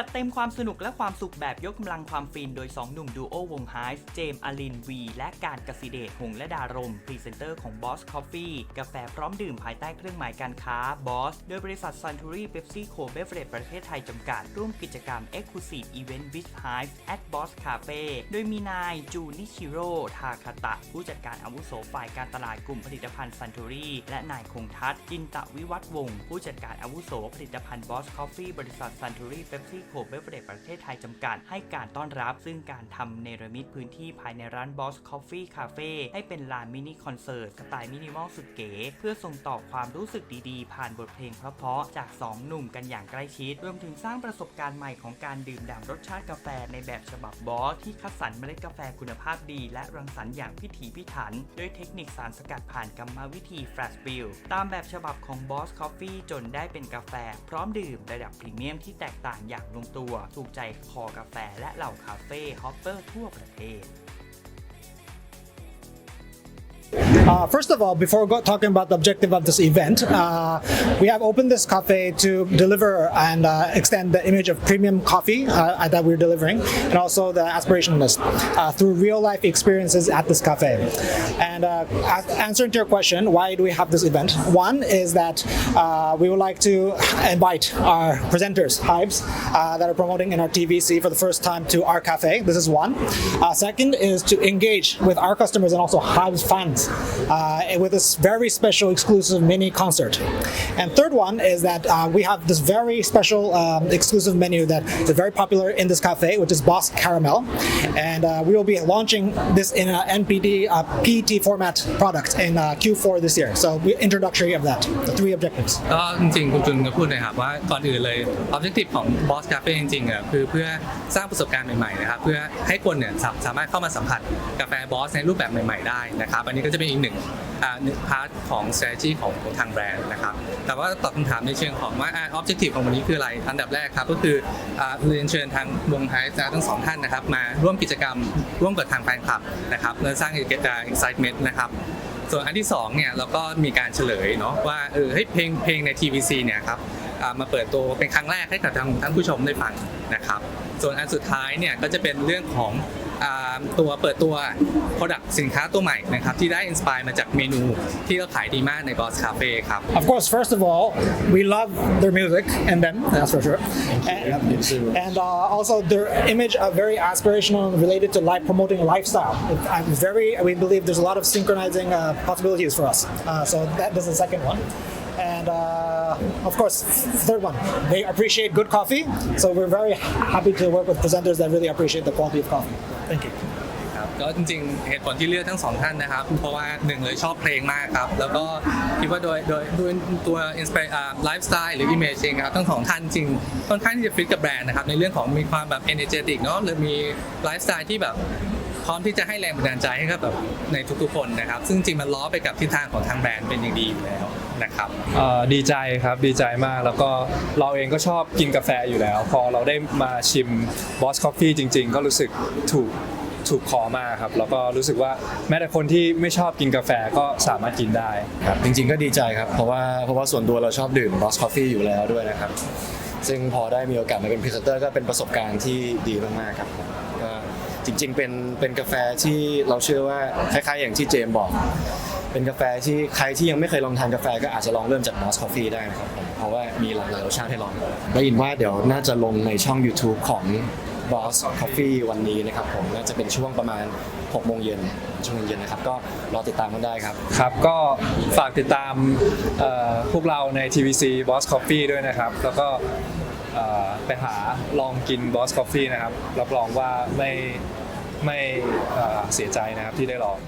จัดเต็มความสนุกและความสุขแบบยกกำลังความฟินโดย 2 หนุ่มดูโอวงไฮส์เจมอลินวี และการกสิเดชหงและดารม พรีเซนเตอร์ของ Boss Coffee กาแฟพร้อมดื่มภายใต้เครื่องหมายการค้า Boss โดยบริษัท Suntory Pepsi Co Beverage ประเทศไทยจำกัด ร่วมกิจกรรม Exclusive Event with Hive at Boss Cafe โดยมีนายจูนิชิโร่ทาคาตะ ผู้จัดการอาวุโสฝ่ายการตลาดกลุ่มผลิตภัณฑ์ Suntory และนายคงทัศน์จินตะวิวัฒวงศ์ผู้จัดการอาวุโสผลิตภัณฑ์ Boss Coffee บริษัท Suntory Pepsi Co Beverage ประเทศไทยจำกัด ให้การต้อนรับ ซึ่งการทำเนรมิตพื้นที่ภายในร้าน Boss Coffee Cafe ให้เป็นลานมินิคอนเสิร์ตสไตล์มินิมอลสุดเก๋ เพื่อส่งต่อความรู้สึกดีๆ ผ่านบทเพลงเพราะๆจาก 2 หนุ่มกันอย่างใกล้ชิด รวมถึงสร้างประสบการณ์ใหม่ของการดื่มด่ำรสชาติกาแฟในแบบฉบับบอสที่คัดสรรเมล็ดกาแฟคุณภาพดี และรังสรรค์อย่างพิถีพิถัน ด้วยเทคนิคสารสกัดผ่านกรรมวิธี Flash Bill ตามแบบฉบับของ Boss Coffee จนได้เป็นกาแฟ พร้อมดื่มระดับพรีเมียมที่แตกต่างอย่างลงตัว ถูกใจคอกาแฟและเหล่าคาเฟ่ฮอปเปอร์ทั่วประเทศ Uh, first of all, before go- talking about the objective of this event, uh, we have opened this cafe to deliver and uh, extend the image of premium coffee uh, that we're delivering, and also the aspirationalist uh, through real life experiences at this cafe. And uh, answering to your question, why do we have this event? One is that uh, we would like to invite our presenters, Hives, uh, that are promoting in our TVC for the first time to our cafe. This is one. Uh, second is to engage with our customers and also Hives fans uh, with this very special exclusive mini concert. And third one is that uh, we have this very special um, exclusive menu that is very popular in this cafe, which is Boss Caramel. And uh, we will be launching this in an NPD uh, PET format product in uh, Q4 this year. So we, introductory of that, the three objectives. ก็จริงๆคุณจุนก็พูดเลยครับว่าก่อนอื่นเลย objective ของ Boss Cafe จริงๆอ่ะคือเพื่อสร้างประสบการณ์ใหม่ๆนะครับเพื่อให้คนเนี่ยสาสามารถเข้ามาสัมผัสกาแฟ Boss ในรูปแบบใหม่ๆได้นะครับอันนี้ก็จะเป็นอีกหนึ่งอ่าห ึ่งนึ่งพาร์ทของ strategy ของของทางแบรนด์นะครับ แต่ว่าตอบคำถามในเชิงของว่า objective ของวันนี้คืออะไร อันดับแรกครับ ก็คืออ่าเรียนเชิญทางวงไฮส์ทั้งสองท่านนะครับ มาร่วมกิจกรรมร่วมกับทางแฟนคลับนะครับและสร้าง excitement นะครับส่วนอันที่2เนี่ยเราก็มีการเฉลยเนาะว่าเออเฮ้ยเพลงเพลงใน TVC เนี่ยครับอ่ามาเปิดตัวเป็นครั้งแรกให้กับทางท่านผู้ชมได้ฟังนะครับ ส่วนอันสุดท้ายเนี่ยก็จะเป็นเรื่องของ ตัวเปิดตัว Product สินค้าตัวใหม่นะครับที่ได้อินสปายมาจากเมนูที่เราขายดีมากใน Boss Cafe ครับ Of course, first of all, we love their music and them, that's for sure. And, and uh, also their image are very aspirational and related to life promoting lifestyle. I'm very, we believe there's a lot of synchronizing uh, possibilities for us. Uh, so that is the second one. And uh, of course, third one, they appreciate good coffee. So we're very happy to work with presenters that really appreciate the quality of coffee. Thank you. ครับก็จริงๆเหตุผลที่เลือกทั้งสองท่านนะครับ เพราะว่าหนึ่งเลยชอบเพลงมากครับ แล้วก็คิดว่าโดยโดยด้วยตัวอินสปายไลฟ์สไตล์หรืออิมเมจเองครับทั้งสองท่านจริงค่อนข้างที่จะฟิตกับแบรนด์นะครับ ในเรื่องของมีความแบบเอเนเจติกเนาะหรือมีไลฟ์สไตล์ที่แบบพร้อมที่จะให้แรงบันดาลใจให้กับแบบในทุกๆคนนะครับ ซึ่งจริงมันล้อไปกับทิศทางของทางแบรนด์เป็นอย่างดีอยู่แล้ว นะครับเอ่อดีใจครับดีใจมากแล้วก็เราเองก็ชอบกินกาแฟอยู่แล้ว พอเราได้มาชิม Boss Coffee จริง ๆ ก็รู้สึกถูกถูกคอมากครับแล้วก็รู้สึกว่าแม้แต่คนที่ไม่ชอบกินกาแฟก็สามารถกินได้ ครับจริงๆก็ดีใจครับ เพราะว่าเพราะว่าส่วนตัวเราชอบดื่ม Boss Coffee อยู่แล้วด้วยนะครับ ซึ่งพอได้มีโอกาสมาเป็นพรีเซนเตอร์ก็เป็นประสบการณ์ที่ดีมากๆครับผมก็จริงๆเป็นเป็นกาแฟที่เราเชื่อว่าคล้ายๆอย่างที่เจมส์บอก เป็นกาแฟที่ใครที่ยังไม่เคยลองทานกาแฟก็อาจจะลองเริ่มจาก Boss Coffee ได้นะครับผมเพราะว่ามีหลากหลายรสชาติให้ลองได้ยินว่าเดี๋ยวน่าจะลงในช่อง YouTube ของ Boss Coffee วันนี้นะครับผมน่าจะเป็นช่วงประมาณ6โมงเย็นช่วงเย็นๆนะครับ ก็รอติดตามกันได้ครับ ครับก็ฝากติดตามเอ่อพวกเราใน TVC Boss Coffee ด้วยนะครับ แล้วก็เอ่อไปหาลองกิน Boss Coffee นะครับ รับรองว่าไม่ไม่เอ่อเสียใจนะครับที่ได้ลอง